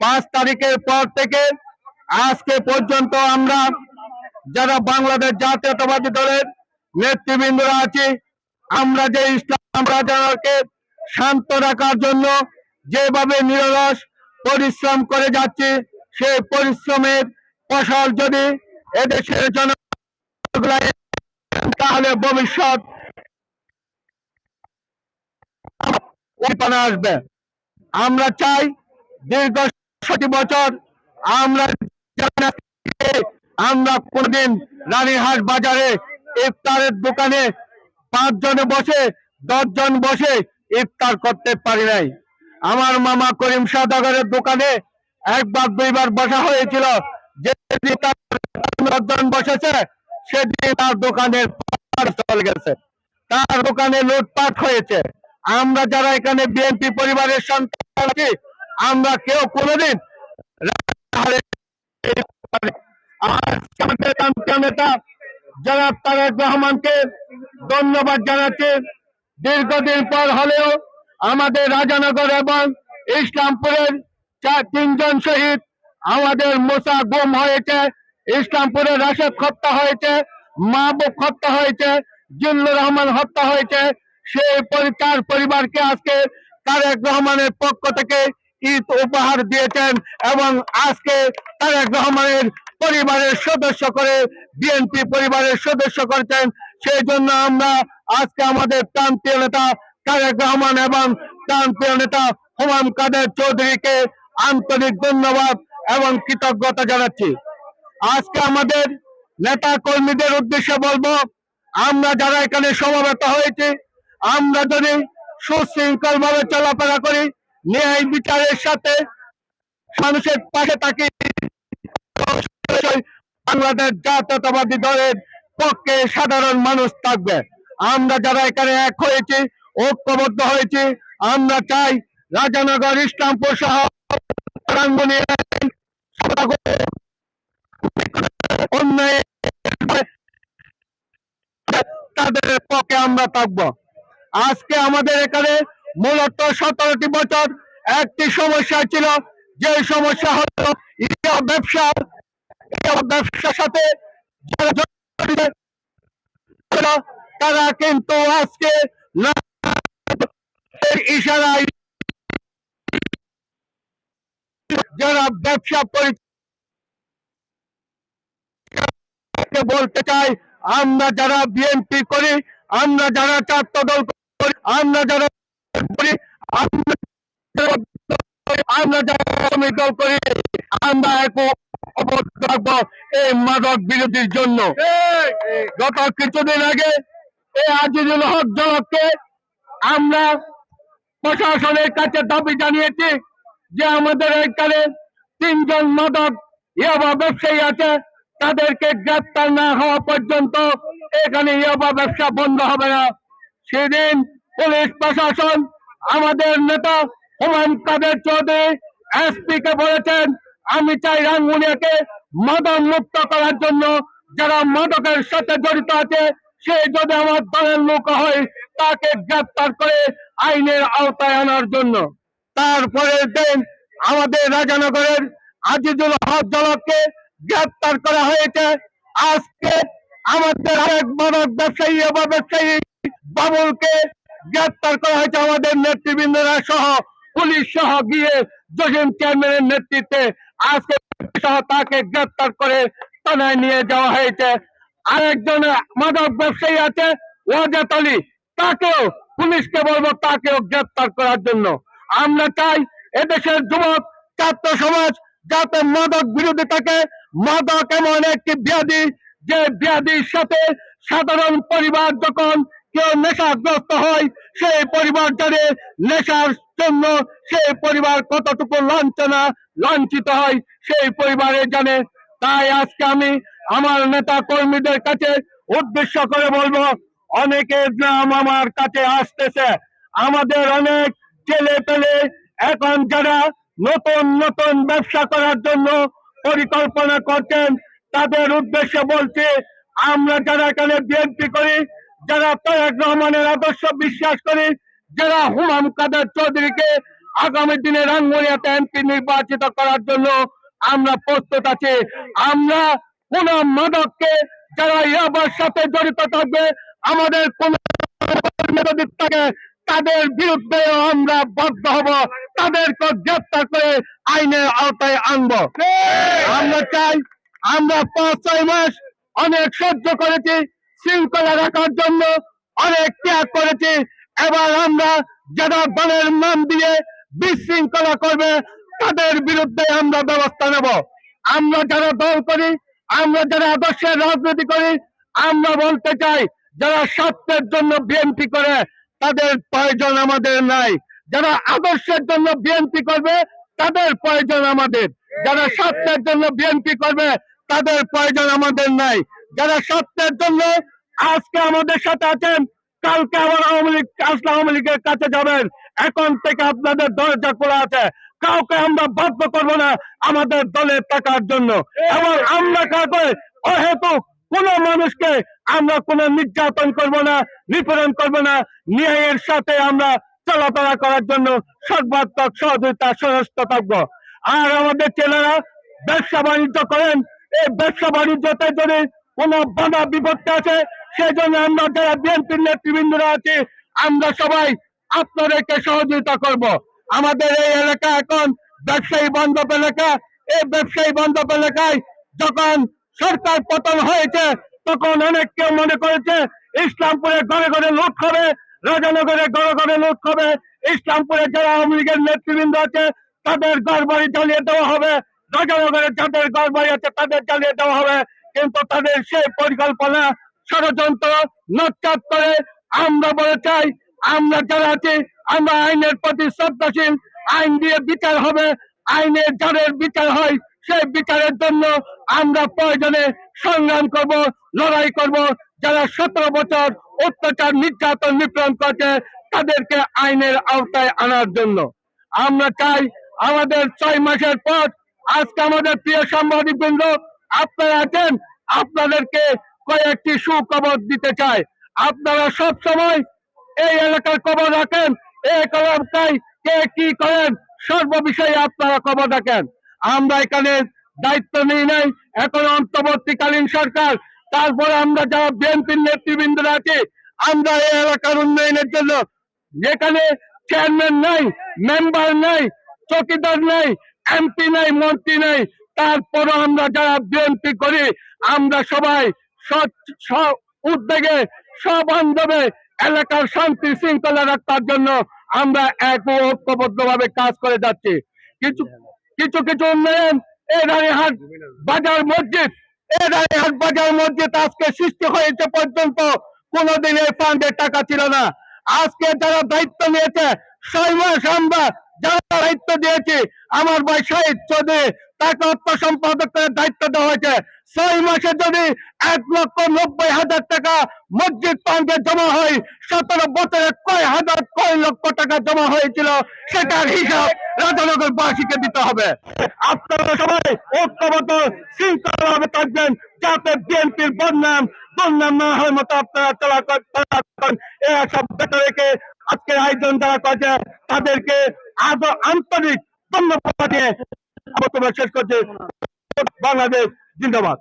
পাঁচ তারিখের পর থেকে আজকে পর্যন্ত আমরা যারা বাংলাদেশ জাতীয়তাবাদী দলের নেতৃবৃন্দরা আছি, আমরা যে ইসলাম রাজাকে শান্ত রাখার জন্য যেভাবে নিরলস পরিশ্রম করে যাচ্ছি, সেই পরিশ্রমের ফসল যদি এদেশের জন তাহলে ভবিষ্যৎ আসবে। আমরা চাই দীর্ঘ ষাট বছর আমরা আমরা কোনদিন রানীহাট বাজারে ইফতারের দোকানে পাঁচজনে বসে, দশজন বসে ইফতার করতে পারি নাই। আমার মামা করিম সাদাগরের দোকানে একবার, দুইবার বসা হয়েছিল। যেদিন দশজন বসেছে, সেদিন তার দোকানের চলে গেছে। তার দোকানে লুটপাট হয়েছে। আমরা যারা এখানে বিএনপি পরিবারের সন্তান আছি আমরা কেউ কোনোদিন নেতা তারেক রহমানকে ধন্যবাদ জানাচ্ছি, দীর্ঘদিন পর হলেও আমাদের রাজানগর এবং ইসলামপুরের চার তিনজন শহীদ আমাদের মোসা গুম হয়েছে, ইসলামপুরের রাশেদ হত্যা হয়েছে, মাহবুব হত্যা হয়েছে, জিল্লুর রহমান হত্যা হয়েছে। সেই তার পরিবারকে আজকে তারেক রহমানের পক্ষ থেকে ঈদ উপহার দিয়েছেন এবং আজকে তারেক রহমানের পরিবারের সদস্য করে বিএনপি পরিবারের সদস্য করেছেন। সেই জন্য আমরা আজকে আমাদের প্রান্তীয় নেতা তারেক রহমান এবং প্রান্তীয় নেতা হুমায়ুন কাদের চৌধুরীকে আন্তরিক ধন্যবাদ এবং কৃতজ্ঞতা জানাচ্ছি। আজকে আমাদের নেতা কর্মীদের উদ্দেশ্যে বলব, আমরা যারা এখানে সমবেত হয়েছি, আমরা যদি সুশৃঙ্খল ভাবে চলাফেরা করি ন্যায় বিচারের সাথে মানুষের পাশে অবশ্যই বাংলাদেশ জাতীয়তাবাদী দলের পক্ষে সাধারণ মানুষ থাকবে। আমরা যারা এখানে এক হয়েছি, ঐক্যবদ্ধ হয়েছি, আমরা চাই রাজানগর, ইসলামপুর সহ তাদের পক্ষে আমরা থাকব। আজকে আমাদের এখানে মূলত সতেরোটি বছর একটি সমস্যা ছিল, যে সমস্যা হলো ব্যবসা। ব্যবসার সাথে তারা কিন্তু আজকে যারা ব্যবসা পরি বলতে চাই, আমরা যারা বিএনপি করি, আমরা যারা চারটা দল করি, আমরা যারা করি আমরা করি আমরা এই মাদক বিরোধীর জন্য গত কিছুদিন আগে এই আজিজুল হক জনককে আমরা প্রশাসনের কাছে দাবি জানিয়েছি যে আমাদের এখানে তিনজন মাদক ইয়াবা ব্যবসায়ী আছে তাদেরকে গ্রেপ্তার না হওয়া পর্যন্ত এখানে ইয়াবা ব্যবসা বন্ধ হবে না সেদিন পুলিশ প্রশাসন আমাদের নেতা হুমায়ুন কাদের চৌধুরী এসপি কে বলেছেন, আমি চাই রাঙ্গুনিয়াকে মাদক মুক্ত করার জন্য যারা মাদকের সাথে জড়িত আছে, সে যদি আমার দলের লোক হয়, তাকে গ্রেপ্তার করে আইনের আওতায় আনার জন্য। তারপরের দিন আমাদের রাজানগরের আজিজুল হক জলককে গ্রেপ্তার করা হয়েছে। আজকে আমাদের আরেক মাদক ব্যবসায়ী বা ব্যবসায়ী বাবুলকে গ্রেপ্তার করা হয়েছে। আমাদের নেতৃবৃন্দরা সহ পুলিশ সহ গিয়ে জসিম চেয়ারম্যানের নেতৃত্বে আজকে সহ তাকে গ্রেপ্তার করে থানায় নিয়ে যাওয়া হয়েছে। আরেকজন মাদক ব্যবসায়ী আছে ওয়াজাত আলী। তাকেও পুলিশকে বলব তাকেও গ্রেপ্তার করার জন্য। আমরা চাই এদেশের যুবক, ছাত্র সমাজ যাতে মাদক বিরোধী থাকে। মাদক এমন একটি ব্যাধি, যে ব্যাধির সাথে সাধারণ পরিবার যখন কেউ নেশাগ্রস্ত হয়, সেই পরিবার জানে নেশার জন্য সেই পরিবার কতটুকু লাঞ্ছনা, লাঞ্ছিত হয় সেই পরিবারে জানে। তাই আজকে আমি আমার নেতা কর্মীদের কাছে উদ্দেশ্য করে বলব, অনেকের নাম আমার কাছে আসতেছে। আমাদের অনেক ছেলে পেলে এখন যারা নতুন নতুন ব্যবসা করার জন্য পরিকল্পনা করছেন, তাদের উদ্দেশ্যে বলছি, আমরা যারা এখানে বিএনপি করি, যারা তারেক রহমানের আদর্শ বিশ্বাস করি যারা হুমাম কাদের চৌধুরীকে আগামী দিনে রাঙ্গুনিয়াতে এমপি নির্বাচিত করার জন্য আমরা প্রস্তুত আছি, আমরা কোন মাদককে যারা ইয়াবার সাথে জড়িত থাকবে, আমাদের থাকে তাদের বিরুদ্ধে আমরা বাধ্য হব, তাদেরকে গ্রেপ্তার করে আইনের আওতায় আনব। আমরা চাই, আমরা পাঁচ, ছয় মাস অনেক সহ্য করেছি, শৃঙ্খলা রাখার জন্য অনেক ত্যাগ করেছি এবার আমরা যারা দলের নাম দিয়ে বিশৃঙ্খলা করবে, তাদের বিরুদ্ধে আমরা ব্যবস্থা নেব। আমরা যারা দল করি, আমরা যারা আদর্শের রাজনীতি করি, আমরা বলতে চাই, যারা স্বার্থের জন্য বিএনপি করে, তাদের প্রয়োজন আমাদের নাই। যারা আদর্শের জন্য বিএনপি করবে, তাদের প্রয়োজন আমাদের। যারা স্বার্থের জন্য বিএনপি করবে, তাদের প্রয়োজন আমাদের নাই। যারা স্বার্থের জন্য আজকে আমাদের সাথে আছেন কালকে আবার আওয়ামী লীগ আসলে আওয়ামী লীগের কাছে যাবেন। এখন থেকে আপনাদের দরজা খোলা আছে। কাউকে আমরা বাধ্য করব না আমাদের দলে থাকার জন্য। এবং আমরা কাউকে অহেতুক কোন মানুষকে আমরা কোন নির্যাতন করব না, নিপীড়ন করব না। ন্যায়ের সাথে আমরা চলাফেরা করার জন্য সর্বাত্মক সহযোগিতা সহস্ত থাকব। আর আমাদের ছেলেরা ব্যবসা বাণিজ্য করেন। এই ব্যবসা বাণিজ্যতে যদি কোনো বাধা বিপত্তি আছে সেই জন্য আমরা যারা বিএনপির নেতৃবৃন্দরা আছি, আমরা সবাই আপনাদেরকে সহযোগিতা করব। আমাদের এই এলাকা এখন ব্যবসায়ী বান্ধব এলাকা। এই ব্যবসায়ী বান্ধব এলাকায় যখন সরকার পতন হয়েছে, তখন অনেক কেউ মনে করেছে, ইসলামপুরে ঘরে ঘরে লুট হবে রাজানগরে ঘরে ঘরে লুট হবে ইসলামপুরে যারা আওয়ামী লীগের নেতৃবৃন্দ আছে, তাদের ঘর বাড়ি জ্বালিয়ে দেওয়া হবে। রাজানগরে যাদের ঘর বাড়ি আছে, তাদের জ্বালিয়ে দেওয়া হবে। কিন্তু তাদের সেই পরিকল্পনা ষড়যন্ত্র নচ্চাত করে আমরা বলে চাই, আমরা যারা আছি, আমরা আইনের প্রতি শ্রদ্ধাশীল, আইন দিয়ে বিচার হবে, আইনের যাদের বিচার হয়, সেই বিচারের জন্য আমরা প্রয়োজনে সংগ্রাম করব, লড়াই করব। যারা সতেরো বছর অত্যাচার, নির্যাতন, নিপীড়ন করছে, তাদেরকে আইনের আওতায় আনার জন্য। আমরা চাই আমাদের ছয় মাসের পর আজকে আমাদের প্রিয় সাংবাদিক বৃন্দ আপনারা আছেন, আপনাদেরকে কয়েকটি সুখবর দিতে চাই। আপনারা সব সময় এই এলাকার খবর রাখেন, এই এলাকায় কে কি করেন সর্ব বিষয়ে আপনারা খবর রাখেন। আমরা এখানে দায়িত্ব নিই নাই, এখন অন্তর্বর্তীকালীন সরকার। তারপরে আমরা যারা বিএনপির নেতৃবৃন্দরা আছে, আমরা এই এলাকার উন্নয়নের জন্য যেখানে চেয়ারম্যান নাই, মেম্বার নাই, চকিদার নাই, এমপি নাই, মন্ত্রী নাই, তারপরও আমরা যারা বিএনপি করি, আমরা সবাই উদ্যোগে সবান্ধবে এলাকার শান্তি শৃঙ্খলা রাখার জন্য আমরা এক ও ঐক্যবদ্ধ ভাবে কাজ করে যাচ্ছি। কিছু কিছু কিছু উন্নয়ন এই রানীহাট বাজার মসজিদ বাজার সৃষ্টি হয়েছে পর্যন্ত কোনোদিন ফান্ডের টাকা ছিল না। আজকে যারা দায়িত্ব নিয়েছে আমরা যারা দায়িত্ব দিয়েছি, আমার ভাই শহীদ চৌধুরী তাকে অর্থ সম্পাদকের দায়িত্ব দেওয়া হয়েছে। ছয় মাসে যদি এক লক্ষ নব্বই হাজার টাকা মসজিদ ফান্ডে জমা হয়, সতেরো বছরে কয় হাজার, কয় লক্ষ টাকা জমা হয়েছিল সেটার হিসাব রাজানগর বাসীকে দিতে হবে। আপনারা সবাই ঐক্যবদ্ধ শৃঙ্খলা ভাবে থাকবেন যাতে বিএনপির বদনাম দুর্নাম না হয় মতো আপনারা চলা এই আশা ব্যক্ত রেখে আজকের আয়োজন যারা করেছে, তাদেরকে আদৌ আন্তরিক ধন্যবাদ দিয়ে বক্তব্য শেষ করছে। বাংলাদেশ জিন্দাবাদ।